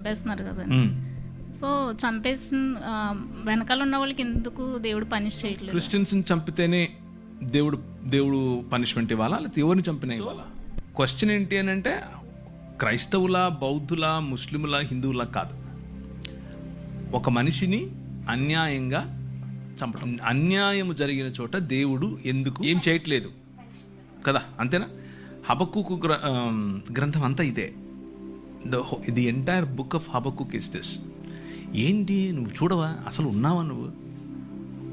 చంపేస్తున్నారు ఉమ్. సో చంపేసిన వెనకాల ఉన్న వాళ్ళకి ఎందుకు దేవుడు పనిష్ చేయట్లేదు? క్రిస్టియన్స్ని చంపితేనే దేవుడు దేవుడు పనిష్మెంట్ ఇవ్వాలా? లేకపోతే ఎవరిని చంపినా ఇవ్వాలా? క్వశ్చన్ ఏంటి అని అంటే క్రైస్తవుల బౌద్ధుల ముస్లిముల హిందువుల కాదు. ఒక మనిషిని అన్యాయంగా చంపడం అన్యాయం జరిగిన చోట దేవుడు ఎందుకు ఏం చేయట్లేదు? కదా అంతేనా? ఆమ్, గ్రంథం అంతా ఇదే. The the entire book of Habakkuk is this ఏంటి నువ్వు చూడవా? అసలు ఉన్నావా నువ్వు?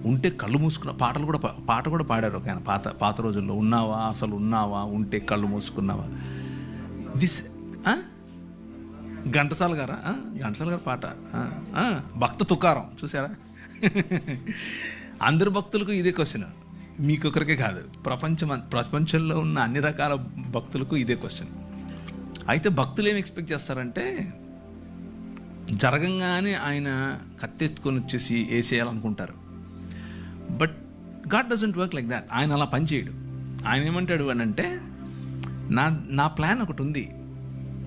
ఉంటే కళ్ళు మూసుకున్న పాటలు కూడా పాట కూడా పాడారు ఒక ఆయన పాత పాత రోజుల్లో. ఉన్నావా? అసలు ఉన్నావా? ఉంటే కళ్ళు మూసుకున్నావా? దిస్ ఘంటసాల గారా? ఘంటసాల గారు పాట. భక్త తుకారం. చూసారా అందరు భక్తులకు ఇదే క్వశ్చన్ మీకొకరికే కాదు. ప్రపంచం ప్రపంచంలో ఉన్న అన్ని రకాల భక్తులకు ఇదే క్వశ్చన్ అయితే భక్తులు ఏం ఎక్స్పెక్ట్ చేస్తారంటే జరగంగానే ఆయన కత్తెత్తుకొని వచ్చేసి వేసేయాలనుకుంటారు but God doesn't work like that ఆయన అలా పనిచేయడు ఆయన ఏమంటాడు అని అంటే నా నా ప్లాన్ ఒకటి ఉంది.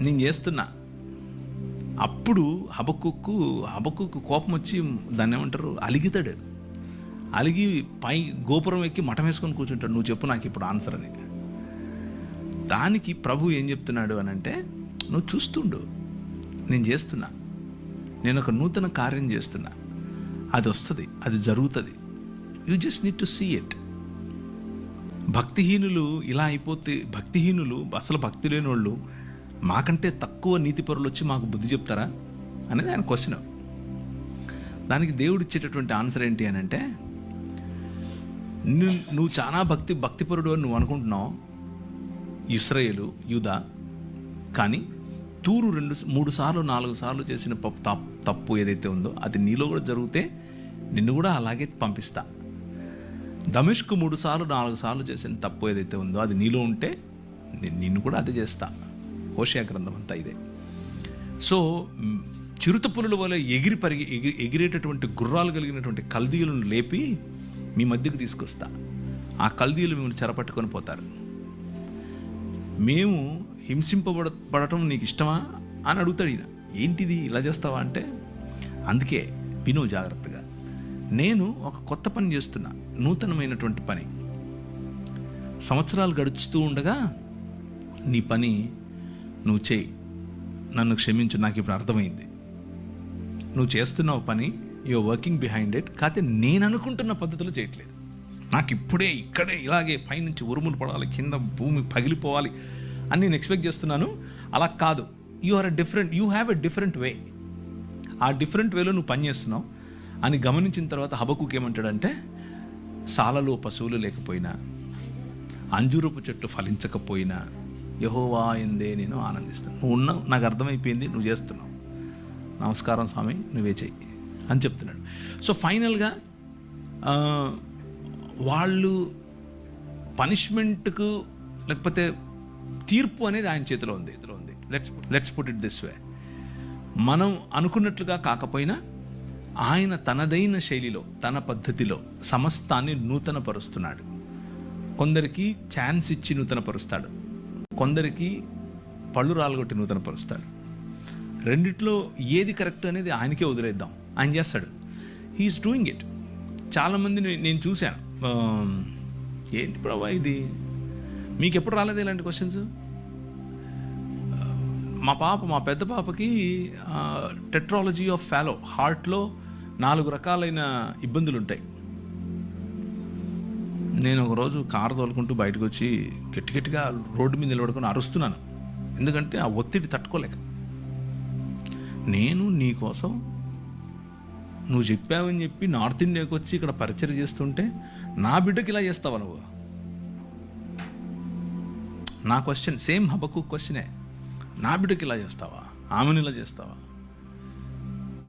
నేను చేస్తున్నా. అప్పుడు హబకుక్కు హబక్కుకు కోపం వచ్చి దాన్ని ఏమంటారు అలిగితాడు. అలిగి పై గోపురం ఎక్కి మఠం వేసుకొని కూర్చుంటాడు. నువ్వు చెప్పు నాకు ఇప్పుడు ఆన్సర్ అని. దానికి ప్రభు ఏం చెప్తున్నాడు అని అంటే నువ్వు చూస్తుండు నేను చేస్తున్నా. నేను ఒక నూతన కార్యం చేస్తున్నా. అది వస్తుంది అది జరుగుతుంది. You just need to see it భక్తిహీనులు ఇలా అయిపోతే భక్తిహీనులు అసలు భక్తి లేని వాళ్ళు మాకంటే తక్కువ నీతిపరులు వచ్చి మాకు బుద్ధి చెప్తారా? అనేది ఆయన క్వశ్చన్ దానికి దేవుడు ఇచ్చేటటువంటి ఆన్సర్ ఏంటి అని అంటే నువ్వు నువ్వు చాలా భక్తి భక్తిపరుడు అని నువ్వు అనుకుంటున్నావు. ఇస్రాయేలు యూదా. కానీ తూరు రెండు మూడు సార్లు నాలుగు సార్లు చేసిన తప్పు ఏదైతే ఉందో అది నీలో కూడా జరిగితే నిన్ను కూడా అలాగే పంపిస్తా. దమిష్కు మూడు సార్లు నాలుగు సార్లు చేసిన తప్పు ఏదైతే ఉందో అది నీలో ఉంటే నిన్ను కూడా అదే చేస్తా. హోషయా గ్రంథం అంతా ఇదే. సో చిరుత పులుల వల్ల ఎగిరి పరిగి ఎగిరి ఎగిరేటటువంటి గుర్రాలు కలిగినటువంటి కల్దీలను లేపి మీ మధ్యకు తీసుకొస్తా. ఆ కల్దీలు మిమ్మల్ని చెరపట్టుకొని పోతారు. మేము హింసింపబడ పడటం నీకు ఇష్టమా అని అడుగుతాడు ఈయన. ఏంటిది ఇలా చేస్తావా అంటే అందుకే విను జాగ్రత్తగా. నేను ఒక కొత్త పని చేస్తున్నా నూతనమైనటువంటి పని. సంవత్సరాలు గడుచుతూ ఉండగా నీ పని నువ్వు చేయి. నన్ను క్షమించు నాకు ఇప్పుడు అర్థమైంది. నువ్వు చేస్తున్నావు పని యువర్ వర్కింగ్ బిహైండ్ ఇట్ కాకపోతే నేను అనుకుంటున్న పద్ధతిలో చేయట్లేదు. నాకు ఇప్పుడే ఇక్కడే ఇలాగే పైనుంచి ఉరుములు పడాలి కింద భూమి పగిలిపోవాలి అని నేను ఎక్స్పెక్ట్ చేస్తున్నాను. అలా కాదు. You are a different you have a different way a different వేలో నువ్వు పనిచేస్తున్నావు అని గమనించిన తర్వాత హబకుకి ఏమంటాడంటే సాలలో పశువులు లేకపోయినా అంజూరపు చెట్టు ఫలించకపోయినా యహోవా అయిందే నేను ఆనందిస్తాను. నువ్వు ఉన్నావు నాకు అర్థమైపోయింది నువ్వు చేస్తున్నావు. నమస్కారం స్వామి నువ్వే చెయ్యి. అని చెప్తున్నాడు. సో ఫైనల్గా వాళ్ళు పనిష్మెంట్కు లేకపోతే తీర్పు అనేది ఆయన చేతిలో ఉంది చేతిలో ఉంది. Let's let's put it this way మనం అనుకున్నట్లుగా కాకపోయినా ఆయన తనదైన శైలిలో తన పద్ధతిలో సమస్తాన్ని నూతనపరుస్తున్నాడు. కొందరికి ఛాన్స్ ఇచ్చి నూతనపరుస్తాడు. కొందరికి పళ్ళు రాలగొట్టి నూతనపరుస్తాడు. రెండిట్లో ఏది కరెక్ట్ అనేది ఆయనకే వదిలేద్దాం. ఆయన చేస్తాడు. హీఈస్ డూయింగ్ ఇట్ చాలామంది నేను చూశాను. ఏంటి ప్రభా ఇది? మీకు ఎప్పుడు రాలేదు ఇలాంటి క్వశ్చన్స్ మా పాప మా పెద్ద పాపకి టెట్రాలజీ ఆఫ్ ఫాలో హార్ట్లో నాలుగు రకాలైన ఇబ్బందులు ఉంటాయి నేను ఒకరోజు కారు తోలుకుంటూ బయటకు వచ్చి గట్టి గట్టిగా రోడ్డు మీద నిలబడుకొని అరుస్తున్నాను. ఎందుకంటే ఆ ఒత్తిడి తట్టుకోలేక. నేను నీ కోసం నువ్వు చెప్పావని చెప్పి నార్త్ ఇండియాకి వచ్చి ఇక్కడ పరిచయం చేస్తుంటే నా బిడ్డకి ఇలా చేస్తావా నువ్వు? నా క్వశ్చన్ సేమ్ హబకు క్వశ్చనే నా బిడ్డకి ఇలా చేస్తావా? ఆమెను ఇలా చేస్తావా?